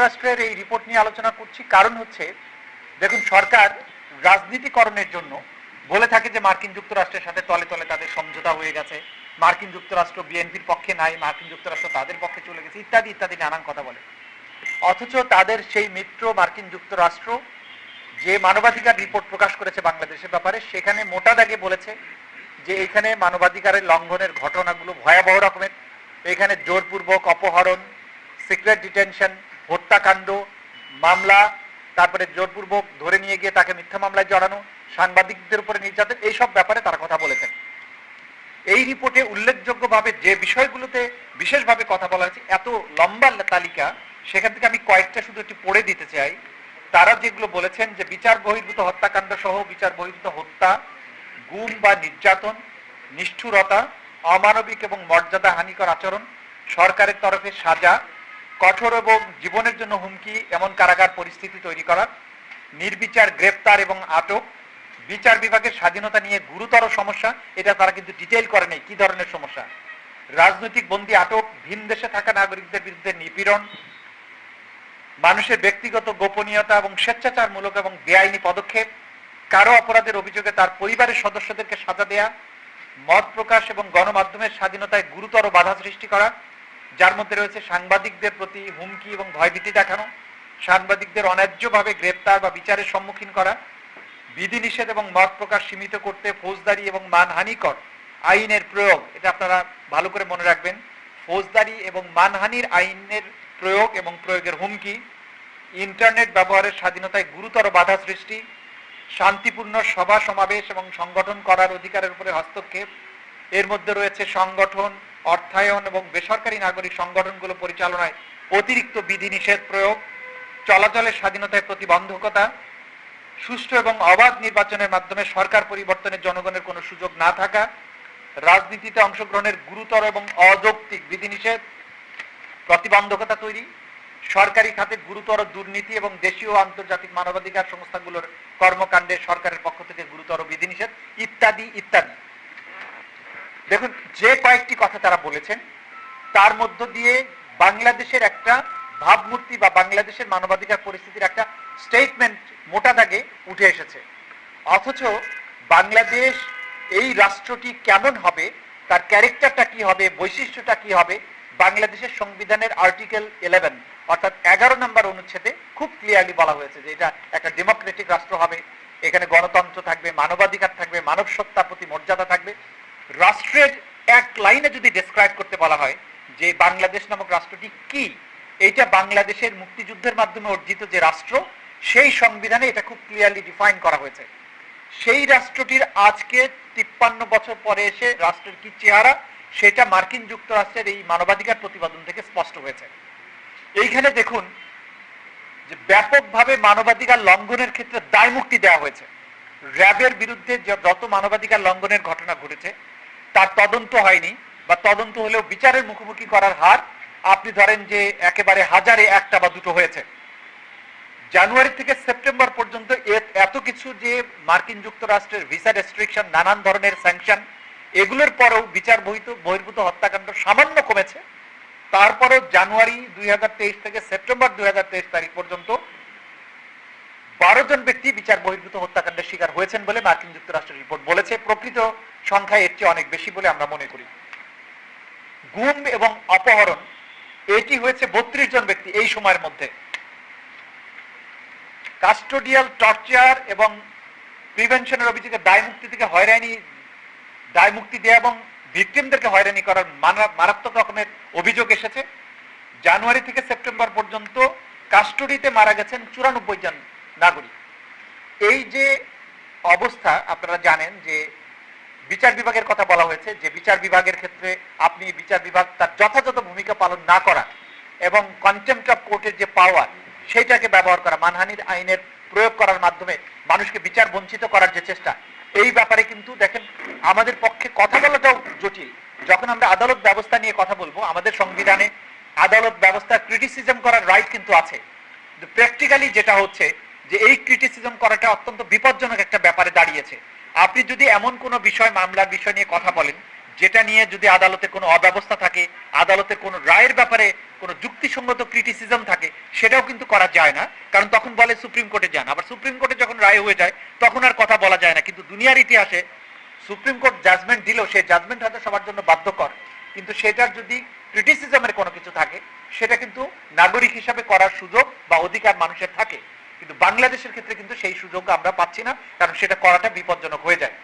যুক্তরাষ্ট্রের এই রিপোর্ট নিয়ে আলোচনা করছি। কারণ হচ্ছে, দেখুন, সরকার রাজনীতিকরণের জন্য বলে থাকে যে মার্কিন যুক্তরাষ্ট্রের সাথে তলে তলে তাদের সমঝোতা হয়ে গেছে। মার্কিন যুক্তরাষ্ট্র বিএনপির পক্ষে নাই, মার্কিন যুক্তরাষ্ট্র তাদের পক্ষে চলে গেছে, ইত্যাদি ইত্যাদি নানান কথা বলে। অথচ তাদের সেই মিত্র মার্কিন যুক্তরাষ্ট্র, যে মানবাধিকার রিপোর্ট প্রকাশ করেছে বাংলাদেশের ব্যাপারে, সেখানে মোটা দাগে বলেছে যে এখানে মানবাধিকারের লঙ্ঘনের ঘটনাগুলো ভয়াবহ রকমের। এখানে জোরপূর্বক অপহরণ সিক্রেট ডিটেনশন হত্যাকাণ্ড, মামলা, তারপরে জোরপূর্বক ধরে নিয়ে গিয়ে তাকে মিথ্যা মামলায় জড়ানো, সাংবাদিকদের উপরে নির্যাতন, এইসব ব্যাপারে তারা কথা বলেছেন। এই রিপোর্টে উল্লেখযোগ্যভাবে যে বিষয়গুলোতে বিশেষভাবে কথা বলা হয়েছে, এত লম্বা তালিকা, সেখান থেকে আমি কয়েকটা শুধু একটু পড়ে দিতে চাই। তারা যেগুলো বলেছেন যে বিচার বহির্ভূত হত্যাকাণ্ড সহ বিচার বহির্ভূত হত্যা, গুম বা নির্যাতন, নিষ্ঠুরতা, অমানবিক এবং মর্যাদা হানিকর আচরণ, সরকারের তরফে সাজা কঠোর এবং জীবনের জন্য হুমকি এমন কারাগার পরিস্থিতি তৈরি করা নির্বিচার, গ্রেপ্তার এবং আটক, বিচার বিভাগের স্বাধীনতা নিয়ে গুরুতর সমস্যা, এটা তারা কিন্তু ডিটেইল করে নেই, কি ধরনের সমস্যা? রাজনৈতিক বন্দী আটক, ভিন দেশে থাকা নাগরিকদের বিরুদ্ধে নিপীড়ন, মানুষের ব্যক্তিগত গোপনীয়তা এবং স্বেচ্ছাচারমূলক এবং বেআইনি পদক্ষেপ, কারও অপরাধের অভিযোগে তার পরিবারের সদস্যদেরকে সাজা দেয়া, মত প্রকাশ এবং গণমাধ্যমের স্বাধীনতায় গুরুতর বাধা সৃষ্টি করা যার মধ্যে রয়েছে সাংবাদিকদের প্রতি হুমকি এবং ভয়ভীতি দেখানো, সাংবাদিকদের অন্যায্যভাবে গ্রেপ্তার বা বিচারের সম্মুখীন করা, বিধিনিষেধ এবং মত প্রকাশ সীমিত করতে ফৌজদারি এবং মানহানিকর আইনের প্রয়োগ, এটা আপনারা ভালো করে মনে রাখবেন, ফৌজদারি এবং মানহানির আইনের প্রয়োগ এবং প্রয়োগের হুমকি, ইন্টারনেট ব্যবহারের স্বাধীনতায় গুরুতর বাধা সৃষ্টি, শান্তিপূর্ণ সভা সমাবেশ এবং সংগঠন করার অধিকারের উপরে হস্তক্ষেপ, এর মধ্যে রয়েছে সংগঠন অর্থায়ন এবং বেসরকারি নাগরিক সংগঠনগুলো পরিচালনায় অতিরিক্ত বিধিনিষেধ প্রয়োগ, চলাচলের স্বাধীনতায় প্রতিবন্ধকতা, সুষ্ঠু এবং অবাধ নির্বাচনের মাধ্যমে সরকার পরিবর্তনের জনগণের কোনো সুযোগ না থাকা, রাজনীতিতে অংশগ্রহণের গুরুতর এবং অযৌক্তিক বিধিনিষেধ, প্রতিবন্ধকতা তৈরি, সরকারি খাতে গুরুতর দুর্নীতি এবং দেশীয় আন্তর্জাতিক মানবাধিকার সংস্থাগুলোর কর্মকাণ্ডে সরকারের পক্ষ থেকে গুরুতর বিধিনিষেধ, ইত্যাদি ইত্যাদি। দেখুন, যে কয়েকটি কথা তারা বলেছেন, তার মধ্য দিয়ে বাংলাদেশের একটা ভাবমূর্তি বা বাংলাদেশের মানবাধিকার পরিস্থিতির একটা স্টেটমেন্ট মোটা দাগে উঠে এসেছে। অথচ বাংলাদেশ এই রাষ্ট্রটি কেমন হবে, তার ক্যারেক্টারটা কি হবে, বৈশিষ্ট্যটা কি হবে, বাংলাদেশের সংবিধানের আর্টিকেল ইলেভেন অর্থাৎ এগারো নম্বর অনুচ্ছেদে খুব ক্লিয়ারলি বলা হয়েছে যে এটা একটা ডেমোক্রেটিক রাষ্ট্র হবে। এখানে গণতন্ত্র থাকবে, মানবাধিকার থাকবে মানব সত্তার প্রতি মর্যাদা থাকবে রাষ্ট্রের এক লাইনে যদি ডেসক্রাইব করতে বলা হয় যে বাংলাদেশ নামক রাষ্ট্রটি কি, এইটা বাংলাদেশের মুক্তিযুদ্ধের মাধ্যমে অর্জিত যে রাষ্ট্র, সেই সংবিধানে এটা খুব ক্লিয়ারলি ডিফাইন করা হয়েছে। সেই রাষ্ট্রটির আজকে তিপ্পান্ন বছর পরে এসে রাষ্ট্রের কি চেহারা, সেটা মার্কিন যুক্তরাষ্ট্রের এই মানবাধিকার প্রতিবেদন থেকে স্পষ্ট হয়েছে। এইখানে দেখুন যে ব্যাপকভাবে মানবাধিকার লঙ্ঘনের ক্ষেত্রে দায় মুক্তি দেওয়া হয়েছে। র্যাবের বিরুদ্ধে যত মানবাধিকার লঙ্ঘনের ঘটনা ঘটেছে, তার তদন্ত হয়নি। বা তদন্ত হলেও বিচারের মুখোমুখি করার হার, আপনি ধরেন যে একেবারে হাজারে একটা বা দুটো হয়েছে। জানুয়ারি থেকে সেপ্টেম্বর পর্যন্ত এত কিছু যে মার্কিন যুক্তরাষ্ট্রের ভিসা রেস্ট্রিকশন, নানান ধরনের স্যাংশন, এগুলোর পরেও বিচার বহিত বহির্ভূত হত্যাকাণ্ড সামান্য কমেছে। তারপরেও জানুয়ারি দুই হাজার তেইশ থেকে সেপ্টেম্বর দুই হাজার তেইশ তারিখ পর্যন্ত বারো জন ব্যক্তি বিচার বহির্ভূত হত্যাকাণ্ডের শিকার হয়েছেন বলে মার্কিন যুক্তরাষ্ট্রের রিপোর্ট বলেছে। প্রকৃত সংখ্যা এর চেয়ে অনেক বেশি বলে আমরা মনে করি। গুম এবং অপহরণ, এটি হয়েছে বত্রিশ জন ব্যক্তি এই সময়ের মধ্যে। কাস্টোডিয়াল টর্চার এবং প্রিভেনশনের অভিযোগে দায় মুক্তি থেকে হয়রানি, দায় মুক্তি দেওয়া এবং ভিকটিমদেরকে হয়রানি করার মারাত্মক রকমের অভিযোগ এসেছে। জানুয়ারি থেকে সেপ্টেম্বর পর্যন্ত কাস্টোডিতে মারা গেছেন চুরানব্বই জন নাগরিক। এই যে অবস্থা, আপনারা জানেন যে বিচার বিভাগের কথা বলা হয়েছে যে বিচার বিভাগের ক্ষেত্রে আপনি বিচার বিভাগ তার যথাযথ ভূমিকা পালন না করা এবং কন্টেম্পট অফ কোর্টের যে পাওয়ার সেইটাকে ব্যবহার করা, মানহানির আইনের প্রয়োগ করার মাধ্যমে মানুষকে বিচার বঞ্চিত করার যে চেষ্টা, এই ব্যাপারে কিন্তু দেখেন আমাদের পক্ষে কথা বলাটাও জটিল। যখন আমরা আদালত ব্যবস্থা নিয়ে কথা বলব, আমাদের সংবিধানে আদালত ব্যবস্থা ক্রিটিসিজম করার রাইট কিন্তু আছে। প্র্যাকটিক্যালি যেটা হচ্ছে যে এই ক্রিটিসিজম করাটা অত্যন্ত বিপজ্জনক একটা ব্যাপারে দাঁড়িয়েছে। আপনি যদি এমন কোনো বিষয়, মামলার বিষয় নিয়ে কথা বলেন, যেটা নিয়ে যদি আদালতে কোনো অব্যবস্থা থাকে, আদালতের কোনো রায়ের ব্যাপারে কোনো যুক্তিসঙ্গত ক্রিটিসিজম থাকে, সেটাও কিন্তু করা যায় না। কারণ তখন বলে সুপ্রিম কোর্টে যান। আবার সুপ্রিম কোর্টে যখন রায় হয়ে যায়, তখন আর কথা বলা যায় না। কিন্তু দুনিয়ার ইতিহাসে সুপ্রিম কোর্ট জাজমেন্ট দিলেও সেই জাজমেন্ট হয়তো সবার জন্য বাধ্যকর। কিন্তু সেটার যদি ক্রিটিসিজমের কোনো কিছু থাকে, সেটা কিন্তু নাগরিক হিসাবে করার সুযোগ বা অধিকার মানুষের থাকে। কিন্তু বাংলাদেশের ক্ষেত্রে কিন্তু সেই সুযোগ আমরা পাচ্ছি না, কারণ সেটা করাটা বিপজ্জনক হয়ে যায়।